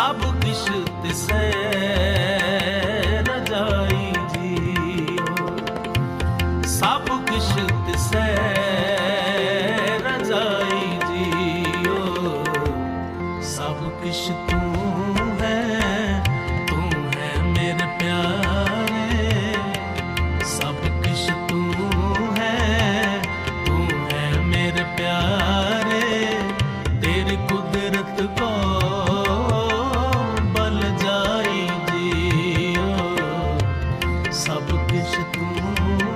ਸਭ ਕਿਛ ਤਿਸੈ ਰਜਾਈ ਜੀਓ। ਸਭ ਕਿਛ ਤਿਸੈ ਰਜਾਈ ਜੀਓ। ਸਭ ਕਿਛ ਸਭ ਕੁਝ ਤੂੰ